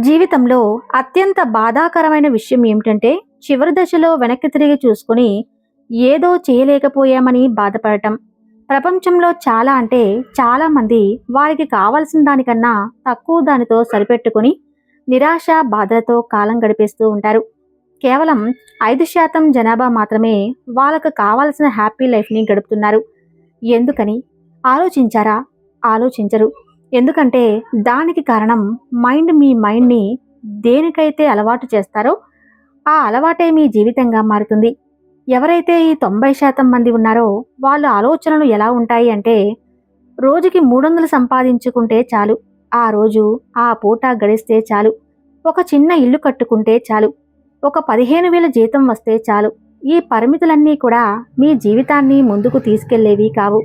జీవితంలో అత్యంత బాధాకరమైన విషయం ఏమిటంటే చివరి దశలో వెనక్కి తిరిగి చూసుకుని ఏదో చేయలేకపోయామని బాధపడటం. ప్రపంచంలో చాలా అంటే చాలా మంది వారికి కావాల్సిన దానికన్నా తక్కువ దానితో సరిపెట్టుకుని నిరాశ బాధలతో కాలం గడిపేస్తూ ఉంటారు. కేవలం ఐదు శాతం జనాభా మాత్రమే వాళ్ళకు కావాల్సిన హ్యాపీ లైఫ్ని గడుపుతున్నారు. ఎందుకని? ఆలోచించారా? ఆలోచించరు. ఎందుకంటే దానికి కారణం మైండ్ మీ మైండ్ని దేనికైతే అలవాటు చేస్తారో ఆ అలవాటే మీ జీవితంగా మారుతుంది. ఎవరైతే ఈ తొంభై శాతం మంది ఉన్నారో వాళ్ళ ఆలోచనలు ఎలా ఉంటాయి అంటే రోజుకి మూడు వందలు సంపాదించుకుంటే చాలు ఆ రోజు ఆ పూట గడిస్తే చాలు ఒక చిన్న ఇల్లు కట్టుకుంటే చాలు ఒక పదిహేను వేల జీతం వస్తే చాలు ఈ పరిమితులన్నీ కూడా మీ జీవితాన్ని ముందుకు తీసుకెళ్ళేవి కావు.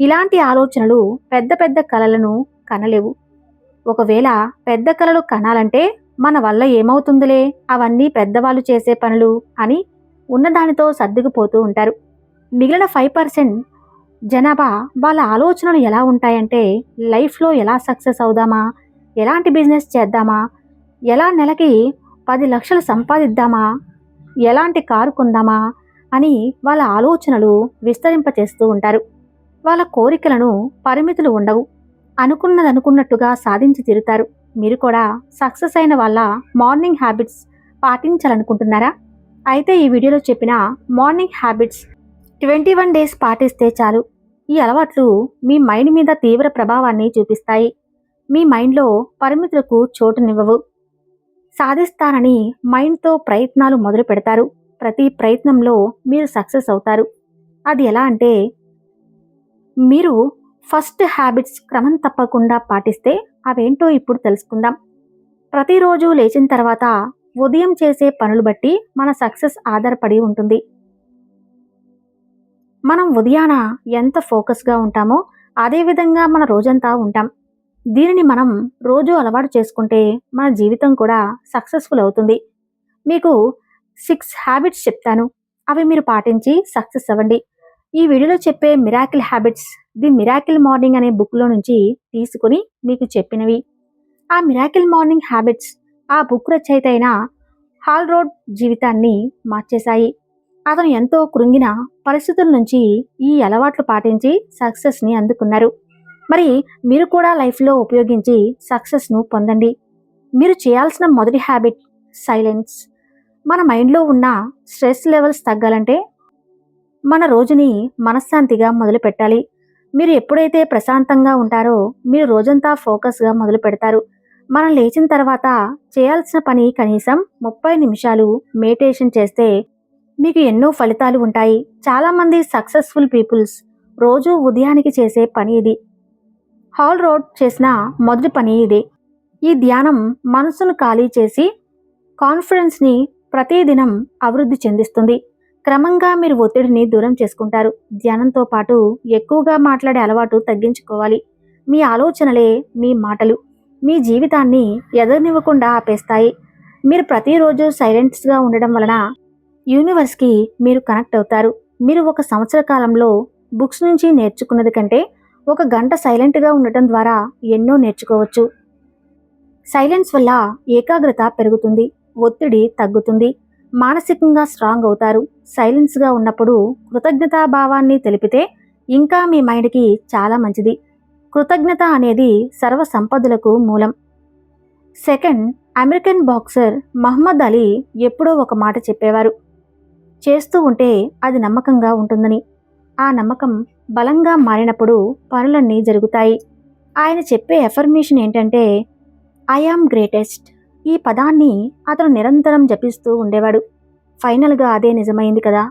ఇలాంటి ఆలోచనలు పెద్ద పెద్ద కలలను కనలేవు. ఒకవేళ పెద్ద కలలు కనాలంటే మన వల్ల ఏమవుతుందిలే? అవన్నీ పెద్దవాళ్ళు చేసే పనులు అని ఉన్నదానితో సర్దుకుపోతూ ఉంటారు. మిగిలిన ఫైవ్ పర్సెంట్ జనాభా వాళ్ళ ఆలోచనలు ఎలా ఉంటాయంటే లైఫ్లో ఎలా సక్సెస్ అవుదామా? ఎలాంటి బిజినెస్ చేద్దామా? ఎలా నెలకి పది లక్షలు సంపాదిద్దామా? ఎలాంటి కారు కొందామా? అని వాళ్ళ ఆలోచనలు విస్తరింపచేస్తూ ఉంటారు. వాళ్ళ కోరికలను పరిమితులు ఉండవు. అనుకున్నది అనుకున్నట్టుగా సాధించి తీరుతారు. మీరు కూడా సక్సెస్ అయిన వాళ్ళ మార్నింగ్ హ్యాబిట్స్ పాటించాలనుకుంటున్నారా? అయితే ఈ వీడియోలో చెప్పిన morning habits twenty one days పాటిస్తే చాలు. ఈ అలవాట్లు మీ మైండ్ మీద తీవ్ర ప్రభావాన్ని చూపిస్తాయి. మీ మైండ్లో పరిమితులకు చోటునివ్వవు. సాధిస్తానని మైండ్తో ప్రయత్నాలు మొదలు పెడతారు. ప్రతి ప్రయత్నంలో మీరు సక్సెస్ అవుతారు. అది ఎలా అంటే మీరు ఫస్ట్ హ్యాబిట్స్ క్రమం తప్పకుండా పాటిస్తే అవేంటో ఇప్పుడు తెలుసుకుందాం. ప్రతిరోజు లేచిన తర్వాత ఉదయం చేసే పనులు బట్టి మన సక్సెస్ ఆధారపడి ఉంటుంది. మనం ఉదయాన ఎంత ఫోకస్గా ఉంటామో అదేవిధంగా మన రోజంతా ఉంటాం. దీనిని మనం రోజు అలవాటు చేసుకుంటే మన జీవితం కూడా సక్సెస్ఫుల్ అవుతుంది. మీకు సిక్స్ హ్యాబిట్స్ చెప్తాను. అవి మీరు పాటించి సక్సెస్ అవ్వండి. ఈ వీడియోలో చెప్పే miracle habits the miracle morning అనే బుక్లో నుంచి తీసుకుని మీకు చెప్పినవి. ఆ మిరాకిల్ మార్నింగ్ హ్యాబిట్స్ ఆ బుక్ రచయిత అయిన హాల్ రోడ్ జీవితాన్ని మార్చేశాయి. అతను ఎంతో కృంగిన పరిస్థితుల నుంచి ఈ అలవాట్లు పాటించి సక్సెస్ని అందుకున్నారు. మరి మీరు కూడా లైఫ్లో ఉపయోగించి సక్సెస్ను పొందండి. మీరు చేయాల్సిన మొదటి హ్యాబిట్ సైలెన్స్ మన మైండ్లో ఉన్న స్ట్రెస్ లెవెల్స్ తగ్గాలంటే మన రోజుని మనశ్శాంతిగా మొదలుపెట్టాలి. మీరు ఎప్పుడైతే ప్రశాంతంగా ఉంటారో మీరు రోజంతా ఫోకస్గా మొదలు పెడతారు. మనం లేచిన తర్వాత చేయాల్సిన పని కనీసం ముప్పై నిమిషాలు మెడిటేషన్ చేస్తే మీకు ఎన్నో ఫలితాలు ఉంటాయి. చాలామంది సక్సెస్ఫుల్ పీపుల్స్ రోజు ఉదయానికి చేసే పని ఇది. హాల్ రోడ్ చేసిన మొదటి పని ఇదే. ఈ ధ్యానం మనసును ఖాళీ చేసి కాన్ఫిడెన్స్ని ప్రతిదినం అభివృద్ధి చెందిస్తుంది. క్రమంగా మీరు ఒత్తిడిని దూరం చేసుకుంటారు. ధ్యానంతో పాటు ఎక్కువగా మాట్లాడే అలవాటు తగ్గించుకోవాలి. మీ ఆలోచనలే మీ మాటలు. మీ జీవితాన్ని ఎదగనివ్వకుండా ఆపేస్తాయి. మీరు ప్రతిరోజు సైలెంట్స్గా ఉండడం వలన యూనివర్స్కి మీరు కనెక్ట్ అవుతారు. మీరు ఒక సంవత్సర కాలంలో బుక్స్ నుంచి నేర్చుకున్నది కంటే ఒక గంట సైలెంట్గా ఉండటం ద్వారా ఎన్నో నేర్చుకోవచ్చు. సైలెన్స్ వల్ల ఏకాగ్రత పెరుగుతుంది. ఒత్తిడి తగ్గుతుంది. మానసికంగా స్ట్రాంగ్ అవుతారు. సైలెన్స్గా ఉన్నప్పుడు కృతజ్ఞతాభావాన్ని తెలిపితే ఇంకా మీ మైండ్కి చాలా మంచిది. కృతజ్ఞత అనేది సర్వ సంపదలకు మూలం. Second American boxer Muhammad Ali ఎప్పుడో ఒక మాట చెప్పేవారు. చేస్తూ ఉంటే అది నమ్మకంగా ఉంటుందని. ఆ నమ్మకం బలంగా మారినప్పుడు పనులన్నీ జరుగుతాయి. ఆయన చెప్పే ఎఫర్మేషన్ ఏంటంటే ఐ ఆమ్ గ్రేటెస్ట్ ఈ పదాన్ని అతను నిరంతరం జపిస్తూ ఉండేవాడు. ఫైనల్గా అదే నిజమైంది కదా?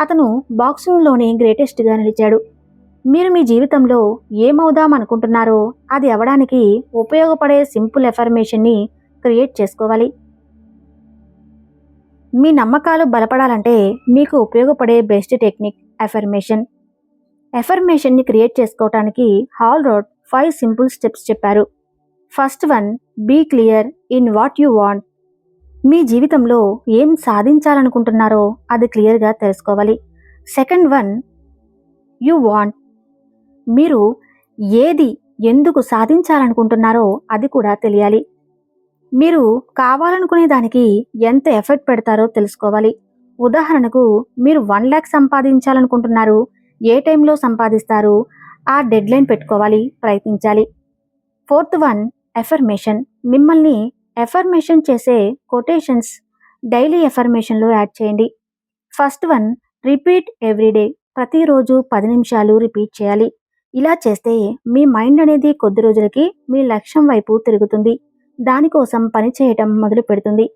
అతను బాక్సింగ్లోనే గ్రేటెస్ట్గా నిలిచాడు. మీరు మీ జీవితంలో ఏమవుదాం అనుకుంటున్నారో అది అవడానికి ఉపయోగపడే సింపుల్ ఎఫర్మేషన్ని క్రియేట్ చేసుకోవాలి. మీ నమ్మకాలు బలపడాలంటే మీకు ఉపయోగపడే బెస్ట్ టెక్నిక్ ఎఫర్మేషన్. ఎఫర్మేషన్ని క్రియేట్ చేసుకోవటానికి Hal Elrod five simple steps చెప్పారు. First one be clear in what you want. మీ జీవితంలో ఏం సాధించాలనుకుంటున్నారో అది క్లియర్గా తెలుసుకోవాలి. Second one you want. మీరు ఏది ఎందుకు సాధించాలనుకుంటున్నారో అది కూడా తెలియాలి. మీరు కావాలనుకునే దానికి ఎంత ఎఫర్ట్ పెడతారో తెలుసుకోవాలి. ఉదాహరణకు మీరు వన్ ల్యాక్ సంపాదించాలనుకుంటున్నారు ఏ టైంలో సంపాదిస్తారు ఆ డెడ్లైన్ పెట్టుకోవాలి ప్రయత్నించాలి. ఫోర్త్ వన్ ఎఫర్మేషన్ మిమ్మల్ని ఎఫర్మేషన్ చేసే కొటేషన్స్ డైలీ ఎఫర్మేషన్లో యాడ్ చేయండి. ఫస్ట్ వన్ రిపీట్ ఎవ్రీడే ప్రతిరోజు పది నిమిషాలు రిపీట్ చేయాలి. ఇలా చేస్తే మీ మైండ్ అనేది కొద్ది రోజులకి మీ లక్ష్యం వైపు తిరుగుతుంది. దానికోసం పని చేయటం మొదలు పెడుతుంది.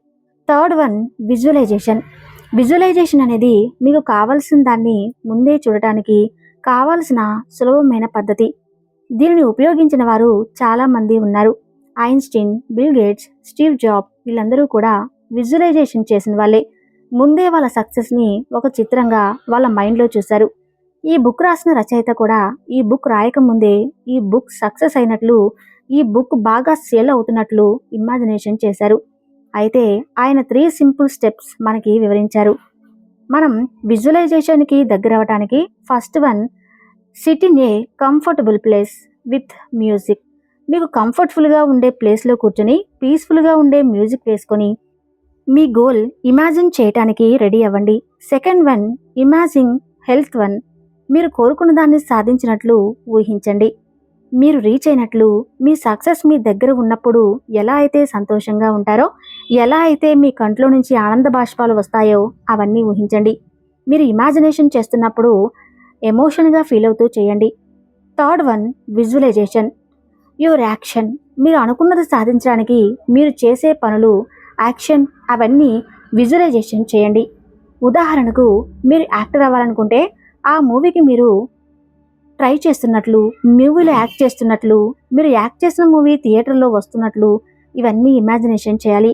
థర్డ్ వన్ విజువలైజేషన్ విజువలైజేషన్ అనేది మీకు కావలసిన దాన్ని ముందే చూడటానికి కావలసిన సులభమైన పద్ధతి. దీనిని ఉపయోగించిన వారు చాలామంది ఉన్నారు. Einstein Bill Gates Steve Jobs వీళ్ళందరూ కూడా విజువలైజేషన్ చేసిన వాళ్ళే. ముందే వాళ్ళ సక్సెస్ని ఒక చిత్రంగా వాళ్ళ మైండ్లో చూశారు. ఈ బుక్ రాసిన రచయిత కూడా ఈ బుక్ రాయకముందే ఈ బుక్ సక్సెస్ అయినట్లు ఈ బుక్ బాగా సేల్ అవుతున్నట్లు ఇమాజినేషన్ చేశారు. అయితే ఆయన త్రీ సింపుల్ స్టెప్స్ మనకి వివరించారు. మనం విజువలైజేషన్కి దగ్గర అవ్వటానికి first one sit in a comfortable place with music. మీకు కంఫర్ట్ఫుల్గా ఉండే ప్లేస్లో కూర్చొని పీస్ఫుల్గా ఉండే మ్యూజిక్ వేసుకొని మీ గోల్ ఇమాజిన్ చేయటానికి రెడీ అవ్వండి. Second one imagine health one మీరు కోరుకున్న దాన్ని సాధించినట్లు ఊహించండి. మీరు రీచ్ అయినట్లు మీ సక్సెస్ మీ దగ్గర ఉన్నప్పుడు ఎలా అయితే సంతోషంగా ఉంటారో ఎలా అయితే మీ కంట్లో నుంచి ఆనంద బాష్పాలు వస్తాయో అవన్నీ ఊహించండి. మీరు ఇమాజినేషన్ చేస్తున్నప్పుడు ఎమోషన్గా ఫీల్ అవుతూ చేయండి. Third one visualisation your action మీరు అనుకున్నది సాధించడానికి మీరు చేసే పనులు యాక్షన్ అవన్నీ విజువలైజేషన్ చేయండి. ఉదాహరణకు మీరు యాక్టర్ అవ్వాలనుకుంటే ఆ మూవీకి మీరు ట్రై చేస్తున్నట్లు మూవీలో యాక్ట్ చేస్తున్నట్లు మీరు యాక్ట్ చేసిన మూవీ థియేటర్లో వస్తున్నట్లు ఇవన్నీ ఇమాజినేషన్ చేయాలి.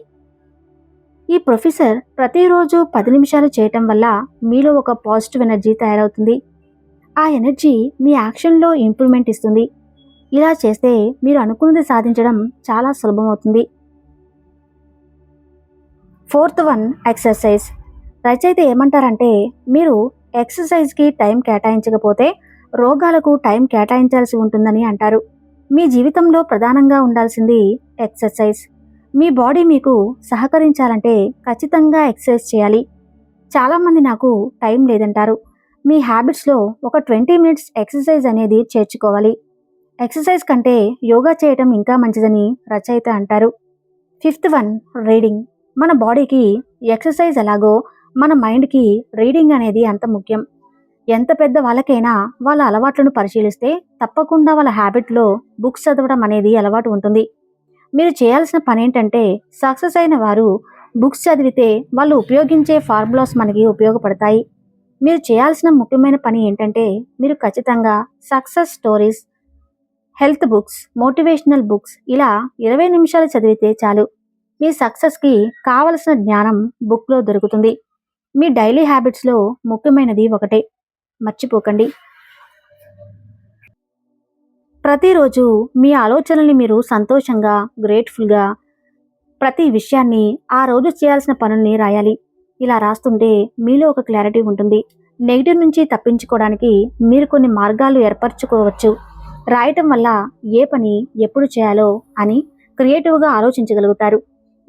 ఈ ప్రొఫెసర్ ప్రతిరోజు పది నిమిషాలు చేయటం వల్ల మీలో ఒక పాజిటివ్ ఎనర్జీ తయారవుతుంది. ఆ ఎనర్జీ మీ యాక్షన్లో ఇంప్రూవ్మెంట్ ఇస్తుంది. ఇలా చేస్తే మీరు అనుకున్నది సాధించడం చాలా సులభమవుతుంది. Fourth one exercise. రచయిత ఏమంటారంటే మీరు ఎక్సర్సైజ్కి టైం కేటాయించకపోతే రోగాలకు టైం కేటాయించాల్సి ఉంటుందని అంటారు. మీ జీవితంలో ప్రధానంగా ఉండాల్సింది ఎక్సర్సైజ్. మీ బాడీ మీకు సహకరించాలంటే ఖచ్చితంగా ఎక్సర్సైజ్ చేయాలి. చాలామంది నాకు టైం లేదంటారు. మీ హ్యాబిట్స్లో ఒక ట్వంటీ మినిట్స్ ఎక్సర్సైజ్ అనేది చేర్చుకోవాలి. ఎక్సర్సైజ్ కంటే యోగా చేయటం ఇంకా మంచిదని రచయిత అంటారు. Fifth one reading. మన బాడీకి ఎక్సర్సైజ్ ఎలాగో మన మైండ్కి రీడింగ్ అనేది అంత ముఖ్యం. ఎంత పెద్ద వాళ్ళకైనా వాళ్ళ అలవాట్లను పరిశీలిస్తే తప్పకుండా వాళ్ళ హ్యాబిట్లో బుక్స్ చదవడం అనేది అలవాటు ఉంటుంది. మీరు చేయాల్సిన పని ఏంటంటే సక్సెస్ అయిన వారు బుక్స్ చదివితే వాళ్ళు ఉపయోగించే ఫార్ములాస్ మనకి ఉపయోగపడతాయి. మీరు చేయాల్సిన ముఖ్యమైన పని ఏంటంటే మీరు ఖచ్చితంగా success stories health books motivational books ఇలా ఇరవై నిమిషాలు చదివితే చాలు. మీ సక్సెస్కి కావలసిన జ్ఞానం బుక్లో దొరుకుతుంది. మీ డైలీ హ్యాబిట్స్లో ముఖ్యమైనది ఒకటే. మర్చిపోకండి. ప్రతిరోజు మీ ఆలోచనల్ని మీరు సంతోషంగా గ్రేట్ఫుల్గా ప్రతి విషయాన్ని ఆ రోజు చేయాల్సిన పనుల్ని రాయాలి. ఇలా రాస్తుంటే మీలో ఒక క్లారిటీ ఉంటుంది. నెగిటివ్ నుంచి తప్పించుకోవడానికి మీరు కొన్ని మార్గాలు ఏర్పరచుకోవచ్చు. రాయటం వల్ల ఏ పని ఎప్పుడు చేయాలో అని క్రియేటివ్గా ఆలోచించగలుగుతారు.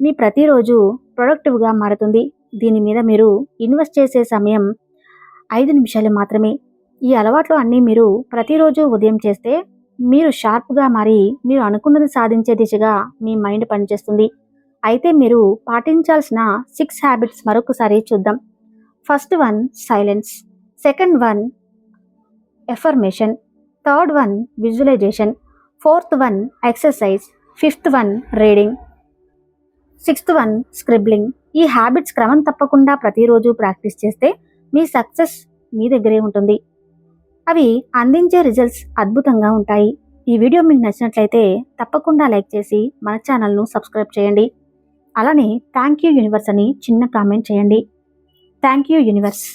మీ ప్రతిరోజు ప్రొడక్టివ్గా మారుతుంది. దీని మీద మీరు ఇన్వెస్ట్ చేసే సమయం ఐదు నిమిషాలు మాత్రమే. ఈ అలవాట్లు అన్నీ మీరు ప్రతిరోజు ఉదయం చేస్తే మీరు షార్ప్గా మారి మీరు అనుకున్నది సాధించే దిశగా మీ మైండ్ పనిచేస్తుంది. అయితే మీరు పాటించాల్సిన సిక్స్ హ్యాబిట్స్ మరొకసారి చూద్దాం. First one silence. Second one affirmation. Third one visualisation fourth one exercise fifth one reading sixth one scribbling. ఈ హ్యాబిట్స్ క్రమం తప్పకుండా ప్రతిరోజు ప్రాక్టీస్ చేస్తే మీ సక్సెస్ మీ దగ్గరే ఉంటుంది. అవి అందించే రిజల్ట్స్ అద్భుతంగా ఉంటాయి. ఈ వీడియో మీకు నచ్చినట్లయితే తప్పకుండా లైక్ చేసి మన ఛానల్ను సబ్స్క్రైబ్ చేయండి. అలానే థ్యాంక్ యూ యూనివర్స్ అని చిన్న కామెంట్ చేయండి. Thank you universe.